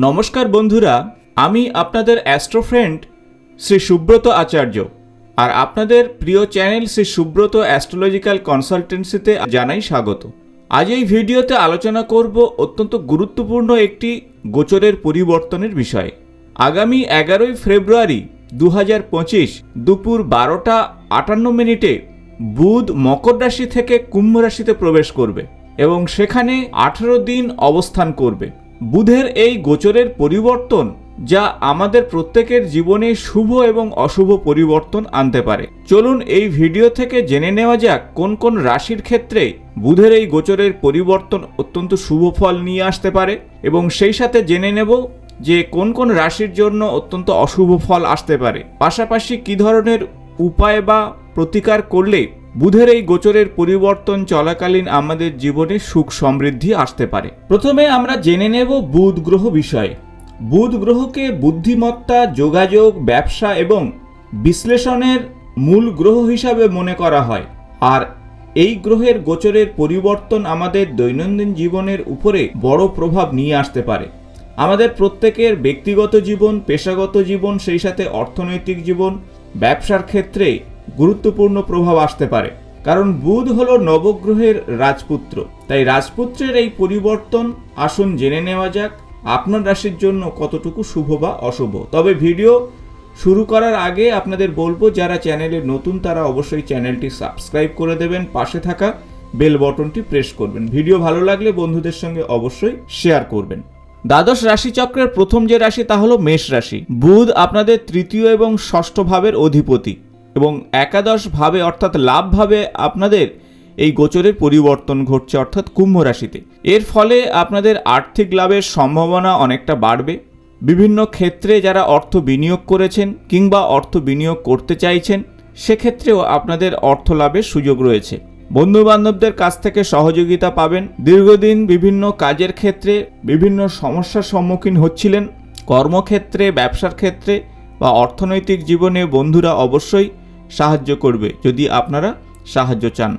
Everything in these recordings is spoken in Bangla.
নমস্কার বন্ধুরা, আমি আপনাদের অ্যাস্ট্রো ফ্রেন্ড শ্রী সুব্রত আচার্য আর আপনাদের প্রিয় চ্যানেল শ্রী সুব্রত অ্যাস্ট্রোলজিক্যাল কনসালটেন্সিতে জানাই স্বাগত। আজ এই ভিডিওতে আলোচনা করব অত্যন্ত গুরুত্বপূর্ণ একটি গোচরের পরিবর্তনের বিষয়ে। আগামী এগারোই ফেব্রুয়ারি দু হাজার পঁচিশ দুপুর বারোটা আটান্ন মিনিটে বুধ মকর রাশি থেকে কুম্ভ রাশিতে প্রবেশ করবে এবং সেখানে আঠেরো দিন অবস্থান করবে। বুধের এই গোচরের পরিবর্তন যা আমাদের প্রত্যেকের জীবনে শুভ এবং অশুভ পরিবর্তন আনতে পারে। চলুন এই ভিডিও থেকে জেনে নেওয়া যাক কোন কোন রাশির ক্ষেত্রে বুধের এই গোচরের পরিবর্তন অত্যন্ত শুভ ফল নিয়ে আসতে পারে এবং সেই সাথে জেনে নেব যে কোন কোন রাশির জন্য অত্যন্ত অশুভ ফল আসতে পারে। পাশাপাশি কি ধরনের উপায় বা প্রতিকার করলে বুধের এই গোচরের পরিবর্তন চলাকালীন আমাদের জীবনে সুখ সমৃদ্ধি আসতে পারে। প্রথমে আমরা জেনে নেব বুধ গ্রহ বিষয়ে। বুধ গ্রহকে বুদ্ধিমত্তা, যোগাযোগ, ব্যবসা এবং বিশ্লেষণের মূল গ্রহ হিসাবে মনে করা হয়। আর এই গ্রহের গোচরের পরিবর্তন আমাদের দৈনন্দিন জীবনের উপরে বড় প্রভাব নিয়ে আসতে পারে। আমাদের প্রত্যেকের ব্যক্তিগত জীবন, পেশাগত জীবন, সেই সাথে অর্থনৈতিক জীবন, ব্যবসার ক্ষেত্রে গুরুত্বপূর্ণ প্রভাব আসতে পারে। কারণ বুধ হল নবগ্রহের রাজপুত্র। তাই রাজপুত্রের এই পরিবর্তন, আসুন জেনে নেওয়া যাক, আপনার রাশির জন্য কতটুকু শুভ বা অশুভ। তবে ভিডিও শুরু করার আগে আপনাদের বলব, যারা চ্যানেলে নতুন, তারা অবশ্যই চ্যানেলটি সাবস্ক্রাইব করে দেবেন, পাশে থাকা বেল বটনটি প্রেস করবেন। ভিডিও ভালো লাগলে বন্ধুদের সঙ্গে অবশ্যই শেয়ার করবেন। দ্বাদশ রাশিচক্রের প্রথম যে রাশি, তা হলো মেষ রাশি। বুধ আপনাদের তৃতীয় এবং ষষ্ঠ ভাবের অধিপতি। এবং একাদশ ভাবে অর্থাৎ লাভ ভাবে আপনাদের এই গোচরের পরিবর্তন ঘটছে অর্থাৎ কুম্ভ রাশিতে। এর ফলে আপনাদের আর্থিক লাভের সম্ভাবনা অনেকটা বাড়বে। বিভিন্ন ক্ষেত্রে যারা অর্থ বিনিয়োগ করেছেন কিংবা অর্থ বিনিয়োগ করতে চাইছেন, সেক্ষেত্রেও আপনাদের অর্থ লাভের সুযোগ রয়েছে। বন্ধু বান্ধবদের কাছ থেকে সহযোগিতা পাবেন। দীর্ঘদিন বিভিন্ন কাজের ক্ষেত্রে বিভিন্ন সমস্যার সম্মুখীন হচ্ছিলেন। কর্মক্ষেত্রে, ব্যবসার ক্ষেত্রে বা অর্থনৈতিক জীবনে বন্ধুরা অবশ্যই সাহায্য করবে, যদি আপনারা সাহায্য চান।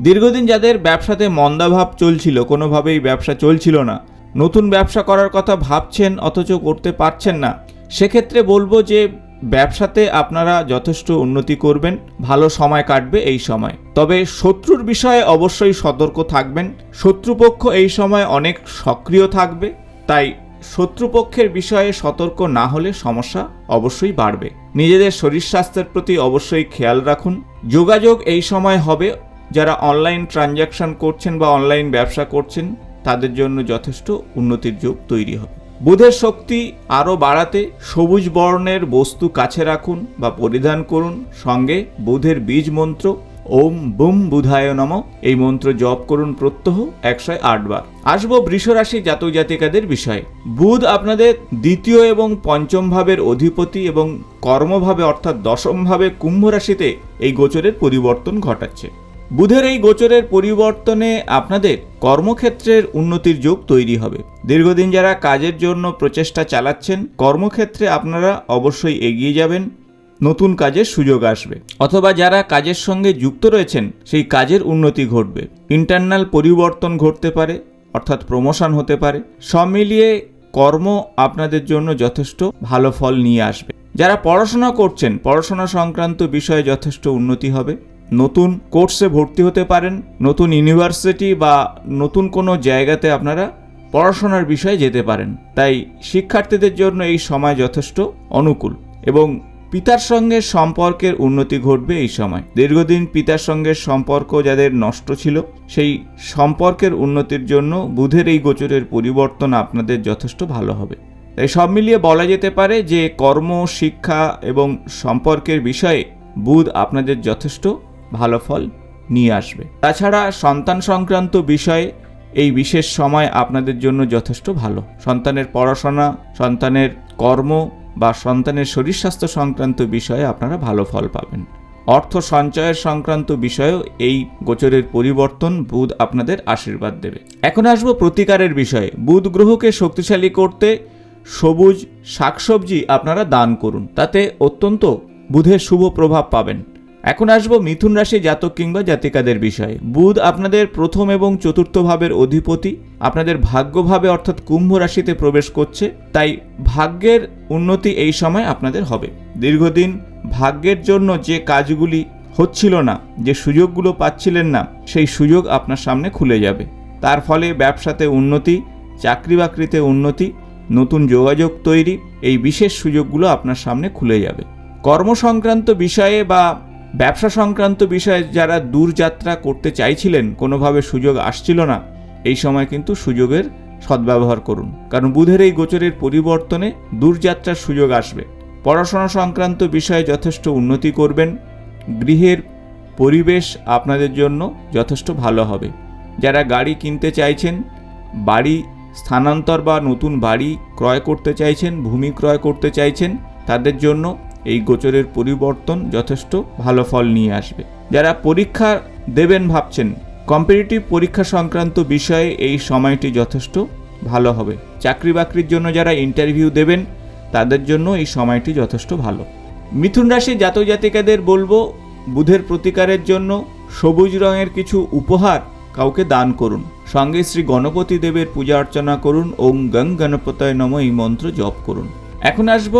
দীর্ঘদিন যাদের ব্যবসাতে মন্দাভাব চলছিল, কোনোভাবেই ব্যবসা চলছিল না। নতুন ব্যবসা করার কথা ভাবছেন, অথচ করতে পারছেন না। সেক্ষেত্রে বলব যে, ব্যবসাতে আপনারা যথেষ্ট উন্নতি করবেন, ভালো সময় কাটবে এই সময়। তবে শত্রুর বিষয়ে অবশ্যই সতর্ক থাকবেন। শত্রুপক্ষ এই সময় অনেক সক্রিয় থাকবে, তাই শত্রুপক্ষের বিষয়ে সতর্ক না হলে সমস্যা অবশ্যই বাড়বে। নিজেদের শরীর স্বাস্থ্যের প্রতি অবশ্যই খেয়াল রাখুন। যোগাযোগ এই সময় হবে, যারা অনলাইন ট্রানজ্যাকশন করছেন বা অনলাইন ব্যবসা করছেন, তাদের জন্য যথেষ্ট উন্নতির যোগ তৈরি হবে। বুধের শক্তি আরও বাড়াতে সবুজ বর্ণের বস্তু কাছে রাখুন বা পরিধান করুন। সঙ্গে বুধের বীজ মন্ত্র ওম বুম বুধায় নম। এই মন্ত্র জপ করুন প্রত্যহ একশো আট বার। আসব বৃষরাশি জাতক জাতিকাদের বিষয়ে। বুধ আপনাদের দ্বিতীয় এবং পঞ্চম ভাবের অধিপতি এবং কর্মভাবে অর্থাৎ দশম ভাবে কুম্ভ রাশিতে এই গোচরের পরিবর্তন ঘটাচ্ছে। বুধের এই গোচরের পরিবর্তনে আপনাদের কর্মক্ষেত্রের উন্নতির যোগ তৈরি হবে। দীর্ঘদিন যারা কাজের জন্য প্রচেষ্টা চালাচ্ছেন, কর্মক্ষেত্রে আপনারা অবশ্যই এগিয়ে যাবেন। নতুন কাজের সুযোগ আসবে। অথবা যারা কাজের সঙ্গে যুক্ত রয়েছেন, সেই কাজের উন্নতি ঘটবে। ইন্টারনাল পরিবর্তন ঘটতে পারে, অর্থাৎ প্রমোশন হতে পারে। সব মিলিয়ে কর্ম আপনাদের জন্য যথেষ্ট ভালো ফল নিয়ে আসবে। যারা পড়াশোনা করছেন, পড়াশোনা সংক্রান্ত বিষয়ে যথেষ্ট উন্নতি হবে। নতুন কোর্সে ভর্তি হতে পারেন, নতুন ইউনিভার্সিটি বা নতুন কোনো জায়গাতে আপনারা পড়াশোনার বিষয়ে যেতে পারেন। তাই শিক্ষার্থীদের জন্য এই সময় যথেষ্ট অনুকূল এবং পিতার সঙ্গে সম্পর্কের উন্নতি ঘটবে এই সময়। দীর্ঘদিন পিতার সঙ্গে সম্পর্ক যাদের নষ্ট ছিল, সেই সম্পর্কের উন্নতির জন্য বুধের এই গোচরের পরিবর্তন আপনাদের যথেষ্ট ভালো হবে। তাই সব মিলিয়ে বলা যেতে পারে যে কর্ম, শিক্ষা এবং সম্পর্কের বিষয়ে বুধ আপনাদের যথেষ্ট ভালো ফল নিয়ে আসবে। তাছাড়া সন্তান সংক্রান্ত বিষয়ে এই বিশেষ সময় আপনাদের জন্য যথেষ্ট ভালো। সন্তানের পড়াশোনা, সন্তানের কর্ম বা সন্তানের শরীর স্বাস্থ্য সংক্রান্ত বিষয়ে আপনারা ভালো ফল পাবেন। অর্থ সঞ্চয়ের সংক্রান্ত বিষয়েও এই গোচরের পরিবর্তন বুধ আপনাদের আশীর্বাদ দেবে। এখন আসব প্রতিকারের বিষয়ে। বুধ গ্রহকে শক্তিশালী করতে সবুজ শাকসবজি আপনারা দান করুন। তাতে অত্যন্ত বুধের শুভ প্রভাব পাবেন। এখন আসব মিথুন রাশি জাতক কিংবা জাতিকাদের বিষয়ে। বুধ আপনাদের প্রথম এবং চতুর্থ ভাবের অধিপতি। আপনাদের ভাগ্যভাবে অর্থাৎ কুম্ভ রাশিতে প্রবেশ করছে। তাই ভাগ্যের উন্নতি এই সময় আপনাদের হবে। দীর্ঘদিন ভাগ্যের জন্য যে কাজগুলি হচ্ছিল না, যে সুযোগগুলো পাচ্ছিলেন না, সেই সুযোগ আপনার সামনে খুলে যাবে। তার ফলে ব্যবসাতে উন্নতি চাকরি বাকরিতে উন্নতি, নতুন যোগাযোগ তৈরি, এই বিশেষ সুযোগগুলো আপনার সামনে খুলে যাবে। কর্ম সংক্রান্ত বিষয়ে বা ব্যবসা সংক্রান্ত বিষয়ে যারা দূরযাত্রা করতে চাইছিলেন, কোনোভাবে সুযোগ আসছিল না। এই সময় কিন্তু সুযোগের সদ্ব্যবহার করুন। কারণ বুধের এই গোচরের পরিবর্তনে দূরযাত্রার সুযোগ আসবে। পড়াশোনা সংক্রান্ত বিষয়ে যথেষ্ট উন্নতি করবেন। গৃহের পরিবেশ আপনাদের জন্য যথেষ্ট ভালো হবে। যারা গাড়ি কিনতে চাইছেন, বাড়ি স্থানান্তর বা নতুন বাড়ি ক্রয় করতে চাইছেন, ভূমি ক্রয় করতে চাইছেন, তাদের জন্য এই গোচরের পরিবর্তন যথেষ্ট ভালো ফল নিয়ে আসবে। যারা পরীক্ষা দেবেন ভাবছেন, কম্পিটিটিভ পরীক্ষা সংক্রান্ত বিষয়ে এই সময়টি যথেষ্ট ভালো হবে। চাকরি বাকরির জন্য যারা ইন্টারভিউ দেবেন, তাদের জন্য এই সময়টি যথেষ্ট ভালো। মিথুন রাশি জাতক জাতিকাদের বলব, বুধের প্রতিকারের জন্য সবুজ রঙের কিছু উপহার কাউকে দান করুন। সঙ্গে শ্রী গণপতি দেবের পূজা অর্চনা করুন, ওং গং গণপতয় নম এই মন্ত্র জপ করুন। এখন আসব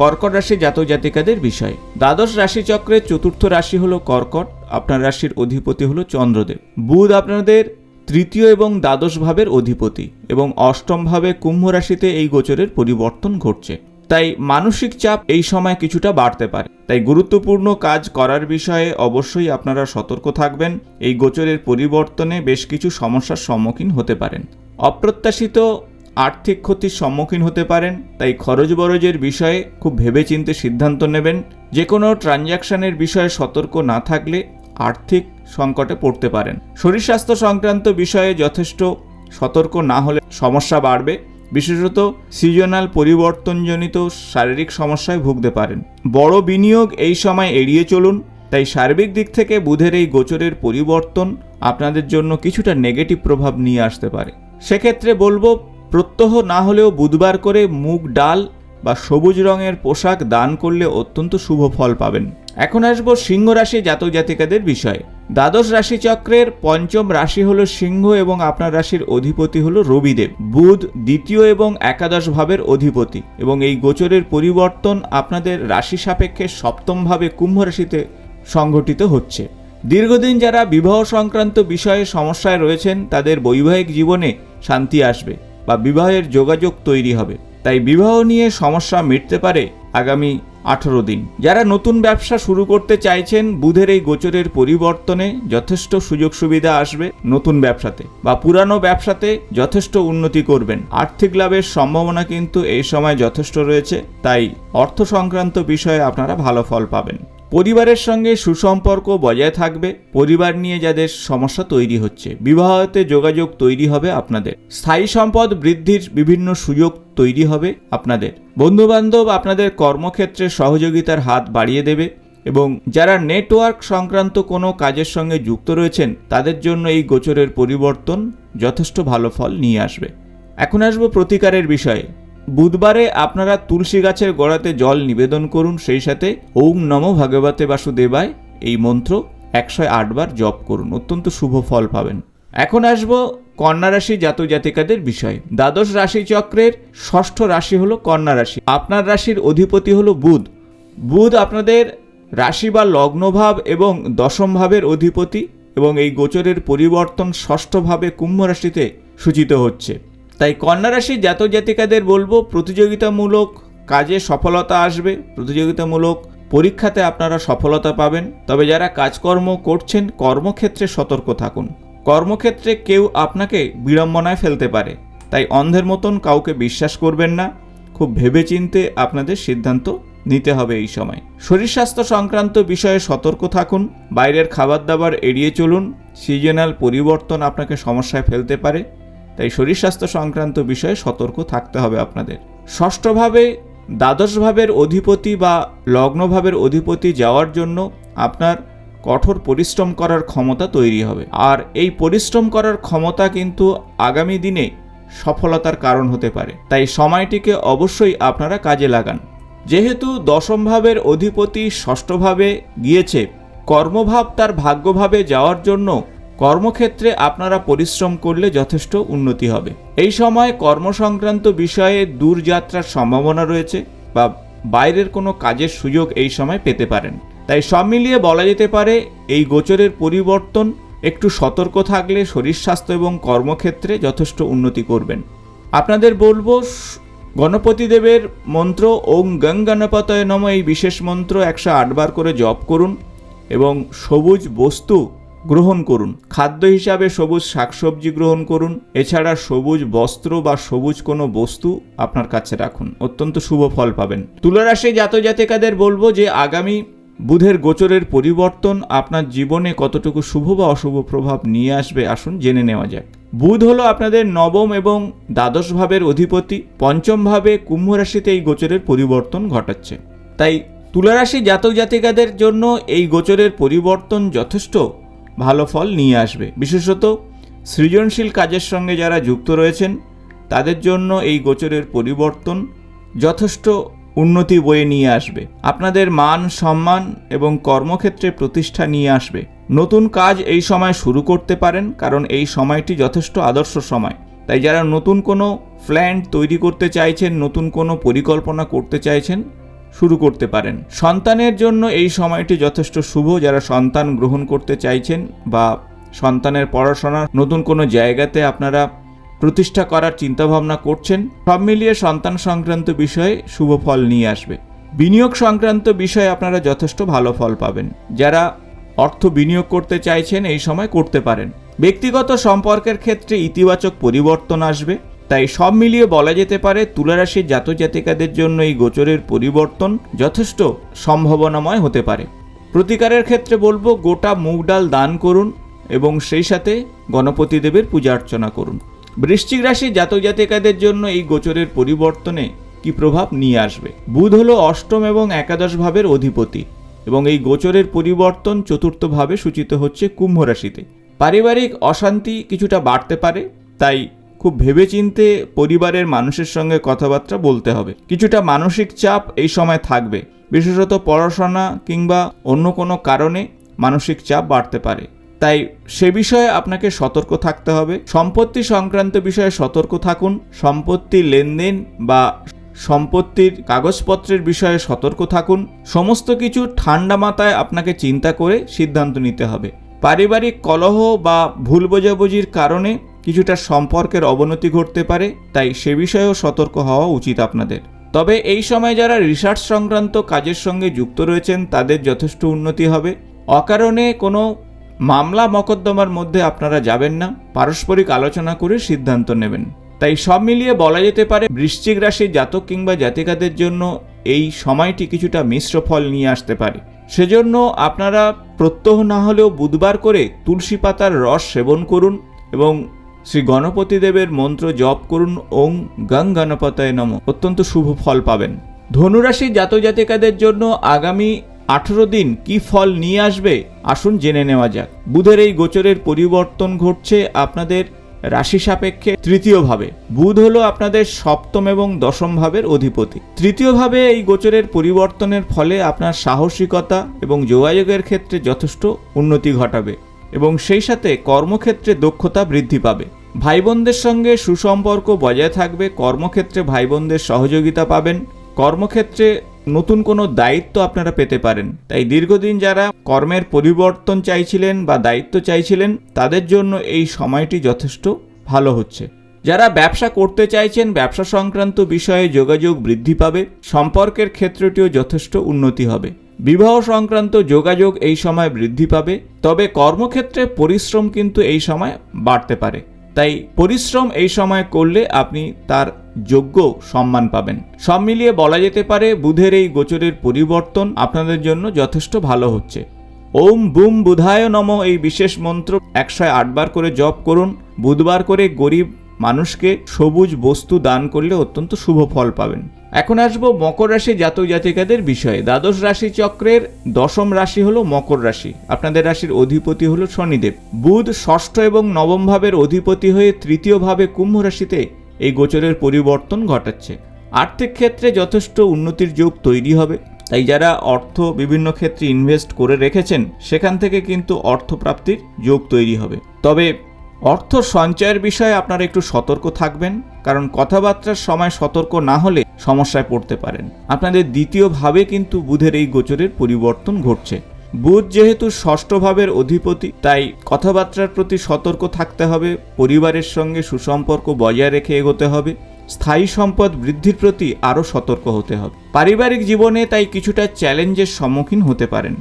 কর্কট রাশি জাতক জাতিকাদের বিষয়। দ্বাদশ রাশিচক্রের চতুর্থ রাশি হলো কর্কট, আপনার রাশির অধিপতি হলো চন্দ্রদেব। বুধ আপনাদের তৃতীয় এবং দ্বাদশ ভাবের অধিপতি এবং অষ্টম ভাবে কুম্ভ রাশিতে এই গোচরের পরিবর্তন ঘটছে। তাই মানসিক চাপ এই সময় কিছুটা বাড়তে পারে। তাই গুরুত্বপূর্ণ কাজ করার বিষয়ে অবশ্যই আপনারা সতর্ক থাকবেন। এই গোচরের পরিবর্তনে বেশ কিছু সমস্যার সম্মুখীন হতে পারেন। অপ্রত্যাশিত আর্থিক ক্ষতির সম্মুখীন হতে পারেন, তাই খরচ বরজের বিষয়ে খুব ভেবেচিন্তে সিদ্ধান্ত নেবেন। যে কোনো ট্রানজ্যাকশনের বিষয়ে সতর্ক না থাকলে আর্থিক সংকটে পড়তে পারেন। শরীর স্বাস্থ্য সংক্রান্ত বিষয়ে যথেষ্ট সতর্ক না হলে সমস্যা বাড়বে। বিশেষত সিজনাল পরিবর্তনজনিত শারীরিক সমস্যায় ভুগতে পারেন। বড় বিনিয়োগ এই সময় এড়িয়ে চলুন, তাই সার্বিক দিক থেকে বুধের এই গোচরের পরিবর্তন আপনাদের জন্য কিছুটা নেগেটিভ প্রভাব নিয়ে আসতে পারে। সেক্ষেত্রে বলব প্রত্যহ না হলেও বুধবার করে মুগ ডাল বা সবুজ রঙের পোশাক দান করলে অত্যন্ত শুভ ফল পাবেন। এখন আসব সিংহ রাশি জাতক জাতিকাদের বিষয়ে। দ্বাদশ রাশিচক্রের পঞ্চম রাশি হলো সিংহ এবং আপনার রাশির অধিপতি হলো রবিদেব। বুধ দ্বিতীয় এবং একাদশ ভাবের অধিপতি এবং এই গোচরের পরিবর্তন আপনাদের রাশি সাপেক্ষে সপ্তম ভাবে কুম্ভ রাশিতে সংঘটিত হচ্ছে। দীর্ঘদিন যারা বিবাহ সংক্রান্ত বিষয়ে সমস্যায় রয়েছেন, তাদের বৈবাহিক জীবনে শান্তি আসবে। বা বিবাহের যোগাযোগ তৈরি হবে। তাই বিবাহ নিয়ে সমস্যা মিটতে পারে আগামী আঠেরো দিন। যারা নতুন ব্যবসা শুরু করতে চাইছেন, বুধের এই গোচরের পরিবর্তনে যথেষ্ট সুযোগ সুবিধা আসবে নতুন ব্যবসাতে বা পুরানো ব্যবসাতে যথেষ্ট উন্নতি করবেন। আর্থিক লাভের সম্ভাবনা কিন্তু এই সময় যথেষ্ট রয়েছে, তাই অর্থ সংক্রান্ত বিষয়ে আপনারা ভালো ফল পাবেন। পরিবারের সঙ্গে সুসম্পর্ক বজায় থাকবে, পরিবার নিয়ে যাদের সমস্যা তৈরি হচ্ছে, বিবাহতে যোগাযোগ তৈরি হবে আপনাদের। স্থায়ী সম্পদ বৃদ্ধির বিভিন্ন সুযোগ তৈরি হবে আপনাদের। বন্ধুবান্ধব আপনাদের কর্মক্ষেত্রে সহযোগিতার হাত বাড়িয়ে দেবে এবং যারা নেটওয়ার্ক সংক্রান্ত কোনো কাজের সঙ্গে যুক্ত রয়েছেন, তাদের জন্য এই গোচরের পরিবর্তন যথেষ্ট ভালো ফল নিয়ে আসবে। এখন আসব প্রতিকারের বিষয়ে। বুধবারে আপনারা তুলসী গাছের গোড়াতে জল নিবেদন করুন, সেই সাথে ওম নম ভাগবতে বাসুদেবায় এই মন্ত্র একশো আটবার জপ করুন, অত্যন্ত শুভ ফল পাবেন। এখন আসব কন্যা রাশি জাতক জাতিকাদের বিষয়। দ্বাদশ রাশি চক্রের ষষ্ঠ রাশি হলো কন্যা রাশি। আপনার রাশির অধিপতি হলো বুধ। বুধ আপনাদের রাশি বা লগ্নভাব এবং দশম ভাবের অধিপতি এবং এই গোচরের পরিবর্তন ষষ্ঠভাবে কুম্ভ রাশিতে সূচিত হচ্ছে। তাই কন্যা রাশির জাতক জাতিকাদের বলব, প্রতিযোগিতামূলক কাজে সফলতা আসবে। প্রতিযোগিতামূলক পরীক্ষাতে আপনারা সফলতা পাবেন। তবে যারা কাজকর্ম করছেন, কর্মক্ষেত্রে সতর্ক থাকুন। কর্মক্ষেত্রে কেউ আপনাকে বিড়ম্বনায় ফেলতে পারে। তাই অন্ধের মতন কাউকে বিশ্বাস করবেন না। খুব ভেবেচিন্তে আপনাদের সিদ্ধান্ত নিতে হবে এই সময়। শরীর স্বাস্থ্য সংক্রান্ত বিষয়ে সতর্ক থাকুন। বাইরের খাবার দাবার এড়িয়ে চলুন। সিজনাল পরিবর্তন আপনাকে সমস্যায় ফেলতে পারে। তাই শরীর স্বাস্থ্য সংক্রান্ত বিষয়ে সতর্ক থাকতে হবে আপনাদের। ষষ্ঠভাবে দ্বাদশ ভাবের অধিপতি বা লগ্নভাবের অধিপতি যাওয়ার জন্য আপনার কঠোর পরিশ্রম করার ক্ষমতা তৈরি হবে। আর এই পরিশ্রম করার ক্ষমতা কিন্তু আগামী দিনে সফলতার কারণ হতে পারে। তাই সময়টিকে অবশ্যই আপনারা কাজে লাগান। যেহেতু দশম ভাবের অধিপতি ষষ্ঠভাবে গিয়েছে, কর্মভাব তার ভাগ্যভাবে যাওয়ার জন্য কর্মক্ষেত্রে আপনারা পরিশ্রম করলে যথেষ্ট উন্নতি হবে। এই সময় কর্মসংক্রান্ত বিষয়ে দূরযাত্রার সম্ভাবনা রয়েছে বা বাইরের কোনো কাজের সুযোগ এই সময় পেতে পারেন। তাই সব মিলিয়ে বলা যেতে পারে, এই গোচরের পরিবর্তন একটু সতর্ক থাকলে শরীর স্বাস্থ্য এবং কর্মক্ষেত্রে যথেষ্ট উন্নতি করবেন। আপনাদের বলব গণপতি দেবের মন্ত্র ওং গং গণপতয় নম এই বিশেষ মন্ত্র একশো আটবার করে জপ করুন এবং সবুজ বস্তু গ্রহণ করুন। খাদ্য হিসাবে সবুজ শাকসবজি গ্রহণ করুন। এছাড়া সবুজ বস্ত্র বা সবুজ কোনো বস্তু আপনার কাছে রাখুন। অত্যন্ত শুভ ফল পাবেন। তুলারাশি জাতজাতিকাদের বলব যে, আগামী বুধের গোচরের পরিবর্তন আপনার জীবনে কতটুকু শুভ বা অশুভ প্রভাব নিয়ে আসবে আসুন জেনে নেওয়া যাক। বুধ হলো আপনাদের নবম এবং দ্বাদশ ভাবের অধিপতি। পঞ্চম ভাবে কুম্ভ রাশিতে এই গোচরের পরিবর্তন ঘটাচ্ছে। তাই তুলারাশি জাতক জাতিকাদের জন্য এই গোচরের পরিবর্তন যথেষ্ট। ভালো ফল নিয়ে আসবে। বিশেষত সৃজনশীল কাজের সঙ্গে যারা যুক্ত রয়েছেন, তাদের জন্য এই গোচরের পরিবর্তন যথেষ্ট উন্নতি বয়ে নিয়ে আসবে। আপনাদের মান, সম্মান এবং কর্মক্ষেত্রে প্রতিষ্ঠা নিয়ে আসবে। নতুন কাজ এই সময় শুরু করতে পারেন, কারণ এই সময়টি যথেষ্ট আদর্শ সময়। তাই যারা নতুন কোনো প্ল্যান তৈরি করতে চাইছেন, নতুন কোনো পরিকল্পনা করতে চাইছেন শুরু করতে পারেন। সন্তানের জন্য এই সময়টি যথেষ্ট শুভ। যারা সন্তান গ্রহণ করতে চাইছেন বা সন্তানের পড়াশোনার নতুন কোনো জায়গাতে আপনারা প্রতিষ্ঠা করার চিন্তাভাবনা করছেন, সব মিলিয়ে সন্তান সংক্রান্ত বিষয়ে শুভ ফল নিয়ে আসবে। বিনিয়োগ সংক্রান্ত বিষয়ে আপনারা যথেষ্ট ভালো ফল পাবেন। যারা অর্থ বিনিয়োগ করতে চাইছেন এই সময় করতে পারেন। ব্যক্তিগত সম্পর্কের ক্ষেত্রে ইতিবাচক পরিবর্তন আসবে। তাই সব মিলিয়ে বলা যেতে পারে তুলারাশির জাতজাতিকাদের জন্য এই গোচরের পরিবর্তন যথেষ্ট সম্ভাবনাময় হতে পারে। প্রতিকারের ক্ষেত্রে বলব গোটা মুগ ডাল দান করুন এবং সেই সাথে গণপতি দেবের পূজা অর্চনা করুন। বৃশ্চিক রাশির জাতক জাতিকাদের জন্য এই গোচরের পরিবর্তনে কি প্রভাব নিয়ে আসবে? বুধ হলো অষ্টম এবং একাদশ ভাবের অধিপতি এবং এই গোচরের পরিবর্তন চতুর্থভাবে সূচিত হচ্ছে কুম্ভ রাশিতে। পারিবারিক অশান্তি কিছুটা বাড়তে পারে, তাই খুব ভেবেচিন্তে পরিবারের মানুষের সঙ্গে কথাবার্তা বলতে হবে। কিছুটা মানসিক চাপ এই সময় থাকবে। বিশেষত পড়াশোনা কিংবা অন্য কোনো কারণে মানসিক চাপ বাড়তে পারে। তাই সে বিষয়ে আপনাকে সতর্ক থাকতে হবে। সম্পত্তি সংক্রান্ত বিষয়ে সতর্ক থাকুন। সম্পত্তি লেনদেন বা সম্পত্তির কাগজপত্রের বিষয়ে সতর্ক থাকুন। সমস্ত কিছু ঠান্ডা মাথায় আপনাকে চিন্তা করে সিদ্ধান্ত নিতে হবে। পারিবারিক কলহ বা ভুল বোঝাবুঝির কারণে কিছুটা সম্পর্কের অবনতি ঘটতে পারে, তাই সে বিষয়েও সতর্ক হওয়া উচিত আপনাদের। তবে এই সময় যারা রিসার্চ সংক্রান্ত কাজের সঙ্গে যুক্ত রয়েছেন, তাদের যথেষ্ট উন্নতি হবে। অকারণে কোনো মামলা মকদ্দমার মধ্যে আপনারা যাবেন না। পারস্পরিক আলোচনা করে সিদ্ধান্ত নেবেন। তাই সব মিলিয়ে বলা যেতে পারে, বৃশ্চিক রাশির জাতক কিংবা জাতিকাদের জন্য এই সময়টি কিছুটা মিশ্র ফল নিয়ে আসতে পারে। সেজন্য আপনারা প্রত্যহ না হলেও বুধবার করে তুলসী পাতার রস সেবন করুন এবং শ্রী গণপতি দেবের মন্ত্র জপ করুন, ওং গং গণপতায় নম। অত্যন্ত শুভ ফল পাবেন। ধনুরাশি জাতক জাতিকাদের জন্য আগামী আঠেরো দিন কি ফল নিয়ে আসবে? আসুন জেনে নেওয়া যাক। বুধের এই গোচরের পরিবর্তন ঘটছে আপনাদের রাশি সাপেক্ষে তৃতীয়ভাবে বুধ হলো আপনাদের সপ্তম এবং দশম ভাবের অধিপতি। তৃতীয়ভাবে এই গোচরের পরিবর্তনের ফলে আপনার সাহসিকতা এবং যোগাযোগের ক্ষেত্রে যথেষ্ট উন্নতি ঘটাবে এবং সেই সাথে কর্মক্ষেত্রে দক্ষতা বৃদ্ধি পাবে। ভাই বোনদের সঙ্গে সুসম্পর্ক বজায় থাকবে, কর্মক্ষেত্রে ভাই বোনদের সহযোগিতা পাবেন। কর্মক্ষেত্রে নতুন কোনো দায়িত্ব আপনারা পেতে পারেন। তাই দীর্ঘদিন যারা কর্মের পরিবর্তন চাইছিলেন বা দায়িত্ব চাইছিলেন, তাদের জন্য এই সময়টি যথেষ্ট ভালো হচ্ছে। যারা ব্যবসা করতে চাইছেন, ব্যবসা সংক্রান্ত বিষয়ে যোগাযোগ বৃদ্ধি পাবে, সম্পর্কের ক্ষেত্রটিও যথেষ্ট উন্নতি হবে। বিবাহ সংক্রান্ত যোগাযোগ এই সময় বৃদ্ধি পাবে, তবে কর্মক্ষেত্রে পরিশ্রম কিন্তু এই সময় বাড়তে পারে। তাই পরিশ্রম এই সময় করলে আপনি তার যোগ্য সম্মান পাবেন। সব মিলিয়ে বলা যেতে পারে বুধের এই গোচরের পরিবর্তন আপনাদের জন্য যথেষ্ট ভালো হচ্ছে। ওম বুম বুধায় নম এই বিশেষ মন্ত্র একশো আটবার করে জপ করুন, বুধবার করে গরিব মানুষকে সবুজ বস্তু দান করলে অত্যন্ত শুভ ফল পাবেন। এখন আসব মকর রাশি জাতক জাতিকাদের বিষয়ে। দ্বাদশ রাশি চক্রের দশম রাশি হলো মকর রাশি। আপনাদের রাশির অধিপতি হলো শনিদেব। বুধ ষষ্ঠ এবং নবম ভাবের অধিপতি হয়ে তৃতীয় ভাবে কুম্ভ রাশিতে এই গোচরের পরিবর্তন ঘটাচ্ছে। আর্থিক ক্ষেত্রে যথেষ্ট উন্নতির যোগ তৈরি হবে। তাই যারা অর্থ বিভিন্ন ক্ষেত্রে ইনভেস্ট করে রেখেছেন, সেখান থেকে কিন্তু অর্থপ্রাপ্তির যোগ তৈরি হবে। তবে অর্থ সঞ্চয়ের বিষয়ে আপনারা একটু সতর্ক থাকবেন, কারণ কথাবার্তার সময় সতর্ক না হলে সমস্যায় পড়তে পারেন। আপনাদের দ্বিতীয়ভাবে কিন্তু বুধের এই গোচরের পরিবর্তন ঘটছে। বুধ যেহেতু ষষ্ঠ ভাবের অধিপতি, তাই কথাবার্তার প্রতি সতর্ক থাকতে হবে, পরিবারের সঙ্গে সুসম্পর্ক বজায় রেখে এগোতে হবে, স্থায়ী সম্পদ বৃদ্ধির প্রতি আরও সতর্ক হতে হবে। পারিবারিক জীবনে তাই কিছুটা চ্যালেঞ্জের সম্মুখীন হতে পারেন।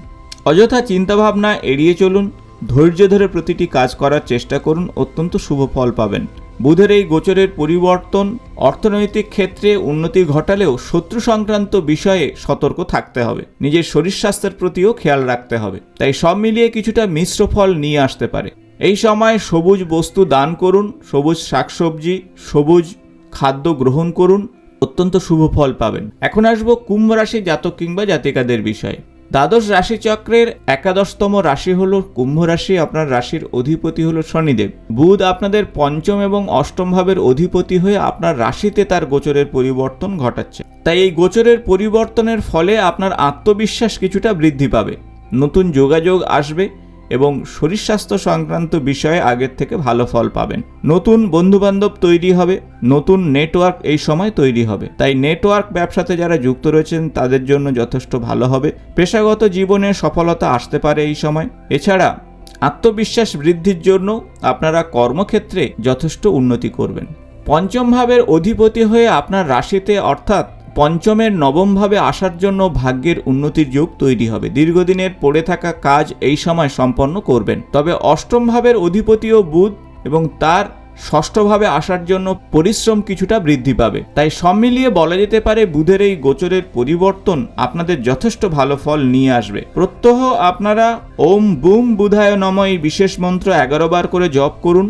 অযথা চিন্তাভাবনা এড়িয়ে চলুন ধৈর্য ধরে প্রতিটি কাজ করার চেষ্টা করুন, অত্যন্ত শুভ ফল পাবেন। বুধের এই গোচরের পরিবর্তন অর্থনৈতিক ক্ষেত্রে উন্নতি ঘটালেও শত্রু সংক্রান্ত বিষয়ে সতর্ক থাকতে হবে। নিজের শরীর স্বাস্থ্যের প্রতিও খেয়াল রাখতে হবে। তাই সব মিলিয়ে কিছুটা মিশ্র ফল নিয়ে আসতে পারে। এই সময় সবুজ বস্তু দান করুন, সবুজ শাকসবজি, সবুজ খাদ্য গ্রহণ করুন, অত্যন্ত শুভ ফল পাবেন। এখন আসব কুম্ভ রাশি জাতক কিংবা জাতিকাদের বিষয়ে। দ্বাদশ রাশিচক্রের একাদশতম রাশি হল কুম্ভ রাশি, আপনার রাশির অধিপতি হল শনিদেব। বুধ আপনাদের পঞ্চম এবং অষ্টম ভাবের অধিপতি হয়ে আপনার রাশিতে তার গোচরের পরিবর্তন ঘটাচ্ছে। তাই এই গোচরের পরিবর্তনের ফলে আপনার আত্মবিশ্বাস কিছুটা বৃদ্ধি পাবে। নতুন যোগাযোগ আসবে এবং শরীর স্বাস্থ্য সংক্রান্ত বিষয়ে আগের থেকে ভালো ফল পাবেন। নতুন বন্ধুবান্ধব তৈরি হবে, নতুন নেটওয়ার্ক এই সময় তৈরি হবে। তাই নেটওয়ার্ক ব্যবসাতে যারা যুক্ত রয়েছেন, তাদের জন্য যথেষ্ট ভালো হবে। পেশাগত জীবনে সফলতা আসতে পারে এই সময়। এছাড়া আত্মবিশ্বাস বৃদ্ধির জন্য আপনারা কর্মক্ষেত্রে যথেষ্ট উন্নতি করবেন। পঞ্চম ভাবের অধিপতি হয়ে আপনার রাশিতে অর্থাৎ পঞ্চমের নবমভাবে আসার জন্য ভাগ্যের উন্নতির যোগ তৈরি হবে। দীর্ঘদিনের পড়ে থাকা কাজ এই সময় সম্পন্ন করবেন। তবে অষ্টম ভাবের অধিপতিও বুধ এবং তার ষষ্ঠভাবে আসার জন্য পরিশ্রম কিছুটা বৃদ্ধি পাবে। তাই সব মিলিয়ে বলা যেতে পারে বুধের এই গোচরের পরিবর্তন আপনাদের যথেষ্ট ভালো ফল নিয়ে আসবে। প্রত্যহ আপনারা ওম বুম বুধায় নম এই বিশেষ মন্ত্র এগারো বার করে জপ করুন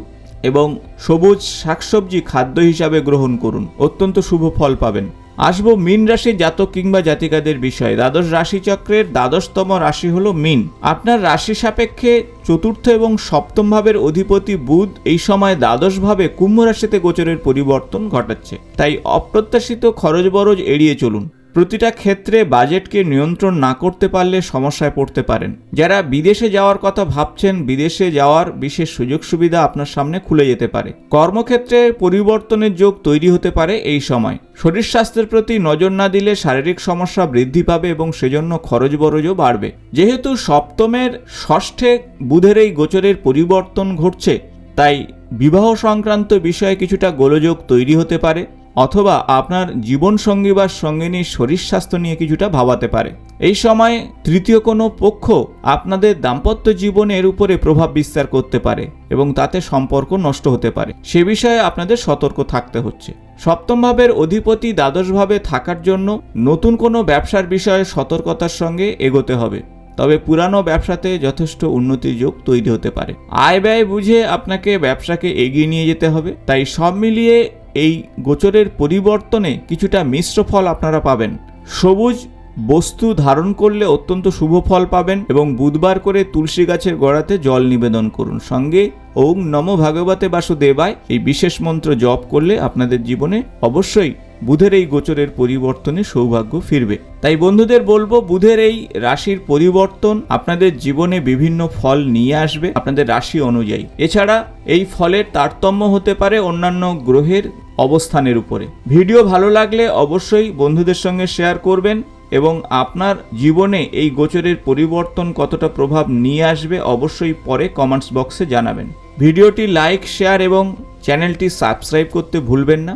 এবং সবুজ শাকসবজি খাদ্য হিসাবে গ্রহণ করুন। অত্যন্ত শুভ ফল পাবেন। আসব মিন রাশি জাতক কিংবা জাতিকাদের বিষয়ে। দ্বাদশ রাশিচক্রের দ্বাদশতম রাশি হলো মিন। আপনার রাশি সাপেক্ষে চতুর্থ এবং সপ্তম ভাবের অধিপতি বুধ এই সময় দ্বাদশভাবে কুম্ভ রাশিতে গোচরের পরিবর্তন ঘটাচ্ছে। তাই অপ্রত্যাশিত খরচ বরজ এড়িয়ে চলুন। প্রতিটা ক্ষেত্রে বাজেটকে নিয়ন্ত্রণ না করতে পারলে সমস্যায় পড়তে পারেন। যারা বিদেশে যাওয়ার কথা ভাবছেন, বিদেশে যাওয়ার বিশেষ সুযোগ সুবিধা আপনার সামনে খুলে যেতে পারে। কর্মক্ষেত্রে পরিবর্তনের যোগ তৈরি হতে পারে এই সময়। শরীর স্বাস্থ্যের প্রতি নজর না দিলে শারীরিক সমস্যা বৃদ্ধি পাবে এবং সেজন্য খরচ বরজও বাড়বে। যেহেতু সপ্তমের ষষ্ঠে বুধের এই গোচরের পরিবর্তন ঘটছে, তাই বিবাহ সংক্রান্ত বিষয়ে কিছুটা গোলযোগ তৈরি হতে পারে। অথবা আপনার জীবনসঙ্গী বা সঙ্গিনীর শরীর স্বাস্থ্য নিয়ে কিছুটা ভাবাতে পারে। এই সময় তৃতীয় কোনো পক্ষ আপনাদের দাম্পত্য জীবনের উপরে প্রভাব বিস্তার করতে পারে এবং তাতে সম্পর্ক নষ্ট হতে পারে। সে বিষয়ে আপনাদের সতর্ক থাকতে হচ্ছে। সপ্তম ভাবের অধিপতি দ্বাদশভাবে থাকার জন্য নতুন কোনো ব্যবসার বিষয়ে সতর্কতার সঙ্গে এগোতে হবে। তবে পুরানো ব্যবসাতে যথেষ্ট উন্নতির যোগ তৈরি হতে পারে। আয় ব্যয় বুঝে আপনাকে ব্যবসাকে এগিয়ে নিয়ে যেতে হবে। তাই সব মিলিয়ে এই গোচরের পরিবর্তনে কিছুটা মিশ্র ফল আপনারা পাবেন। সবুজ বস্তু ধারণ করলে অত্যন্ত শুভ ফল পাবেন এবং বুধবার করে তুলসী গাছের গোড়াতে জল নিবেদন করুন। সঙ্গে ওম নম ভাগবতে বাসুদেবায় এই বিশেষ মন্ত্র জপ করলে আপনাদের জীবনে অবশ্যই বুধের এই গোচরের পরিবর্তনে সৌভাগ্য ফিরবে। তাই বন্ধুদের বলব, বুধের এই রাশির পরিবর্তন আপনাদের জীবনে বিভিন্ন ফল নিয়ে আসবে, আপনাদের রাশি অনুযায়ী। এছাড়া এই ফলের তারতম্য হতে পারে অন্যান্য গ্রহের অবস্থানের উপরে। ভিডিও ভালো লাগলে অবশ্যই বন্ধুদের সঙ্গে শেয়ার করবেন এবং আপনার জীবনে এই গোচরের পরিবর্তন কতটা প্রভাব নিয়ে আসবে অবশ্যই পরে কমেন্টস বক্সে জানাবেন। ভিডিওটি লাইক শেয়ার এবং চ্যানেলটি সাবস্ক্রাইব করতে ভুলবেন না।